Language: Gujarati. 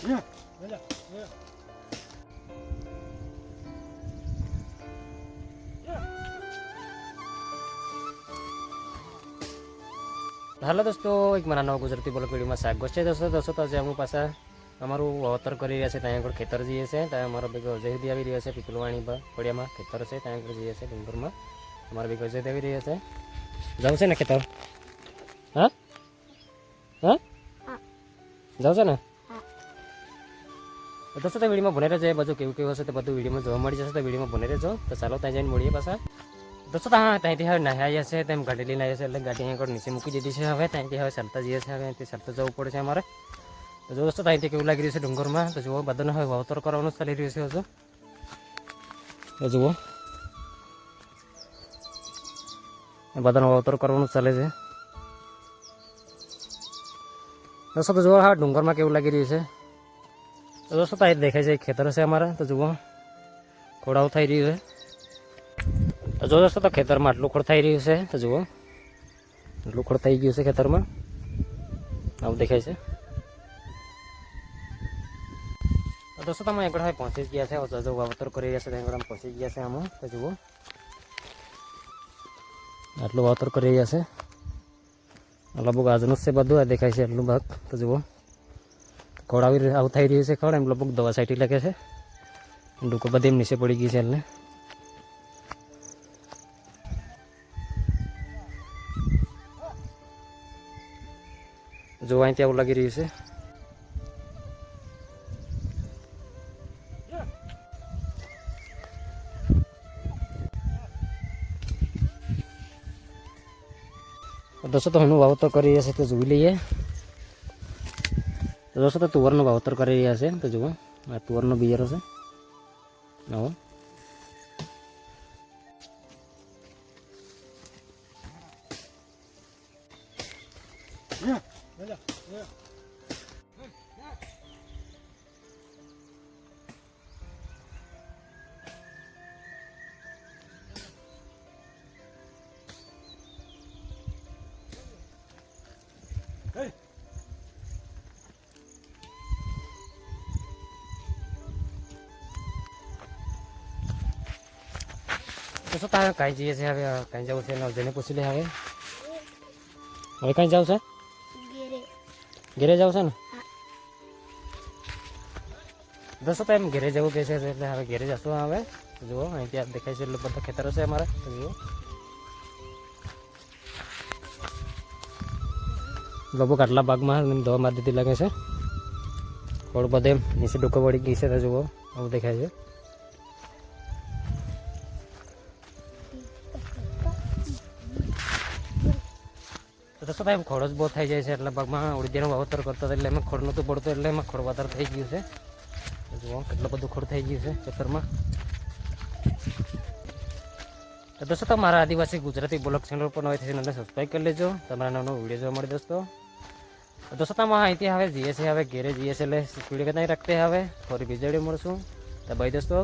હાલો દોસ્તો, એક મારા નવા ગુજરાતી બ્લોગ વિડીયોમાં સ્વાગત છે. દોસ્તો દોસ્તો, તો આજે અમુક પાસે અમારું વાવતર કરી રહ્યા છે, ત્યાં આગળ ખેતર જઈએ છે. ત્યાં અમારો ભેગો અજયદી આવી રહ્યા છે, પીપલવાણી ફળિયામાં ખેતર છે, ત્યાં આગળ જઈએ છે, ડુંગરમાં. અમારો ભેગો અજય આવી રહ્યા છે. જવું છે ને ખેતર? હા? હા? જવું છે ને? તો દોસ્તો, તો વિડીયોમાં ભણે રહેજો. એ બધું કેવું કેવું હશે તો બધું વિડીયોમાં જોવા મળી જશે. તો વિડીયોમાં ભણે રહેજો. તો ચાલો, ત્યાં જઈને મળીએ પાછા. દોસ્તો, તો હા, ત્યાંથી હવે નહાયા છે. તેમ ગાડી લઈને આવ્યા છે, એટલે ગાડી અહીંયા નીચે મૂકી દીધી છે. હવે ત્યાંથી હવે ચાલતા જઈએ છે હવે અહીંથી ચાલતા જવું પડે છે અમારે. તો જો દોસ્તો, ત્યાંથી કેવું લાગી રહ્યું છે ડુંગરમાં? તો જુઓ, બધાને હવે વાવતર કરવાનું ચાલી રહ્યું છે હજુ. તો જુઓ. બધાને વાવતર કરવાનું ચાલે છે. દોસ્તો, તો જુઓ, હા, ડુંગરમાં કેવું લાગી રહ્યું છે. તો દોસ્તો ત્યાં દેખાય છે ખેતર છે અમારા. તો જુઓ, ખોડાઓ થઈ રહ્યું છે. તો જો દોસ્તો, તો ખેતરમાં આટલું ખોડ થઈ રહ્યું છે. તો જુઓ, આટલું ખોડ થઈ ગયું છે ખેતરમાં. આવું દેખાય છે. તો દોસ્તો, તમે આગળ હવે પહોંચી ગયા છે. જો વાવતર કરી રહ્યા છે. ત્યાં પહોંચી ગયા છે આમાં. તો જુઓ, આટલું વાવતર કરી રહ્યા છે. લગભગ આજનું જ છે બધું. આ દેખાય છે એટલું ભાગ તો જુઓ ખોડ આવી આવું થઈ રહ્યું છે ખોડ એમ લગભગ દવા સાઈટી લાગે છે. ડૂકો બધી એમ નીચે પડી ગઈ છે એટલે જો અહીંથી આવું લાગી રહ્યું છે. દોસ્તો, તો હું વાવતર કરી રહ્યા છે તો જોઈ લઈએ. દોસ્તો તુવરનું વાવતર કરી રહ્યા છે તો જુઓ આ તુવરનો બિયારો છે આવો. તો શું તારે કાંઈ જઈએ છે હવે કાંઈ જવું છે નવજને પૂછી લે હવે હવે કાંઈ જવું છે ઘેરે જવું છે ને દસો તો એમ ઘેરે જવું કહે છે એટલે હવે ઘેરે જશું હવે જુઓ અહીંથી આ દેખાય છે એટલે બધા ખેતરો છે અમારે તો જુઓ લગભગ આટલા ભાગમાં એમ દવા મારી દીધી લાગે છે થોડું બધે એમ નીચે ડૂકો વળી ગઈ છે તો જુઓ આવું દેખાય છે તો દોસ્તો ભાઈ ખોડો જ બહુ થઈ જાય છે એટલે ભાગમાં ઉડદીનું વાવતર કરતો એટલે એમાં ખોડ નહોતું પડતું એટલે એમાં ખોડ વધારે થઈ ગયું છે. જુઓ, કેટલું બધું ખોડ થઈ ગયું છે ખેતરમાં તો દોસ્તો, તમારા આદિવાસી ગુજરાતી બ્લોગ ચેનલ પર નવી થઈને સબસ્ક્રાઈબ કરી લેજો. તમારા નવો વીડિયો જોવા મળે દોસ્તો. દોસ્તો તમે અહીંથી હવે જઈએ હવે ઘેરે જઈએ છીએ એટલે સ્પીડ કદાચ રાખતે હવે. થોડી વીજળી મળશું. તો ભાઈ દોસ્તો.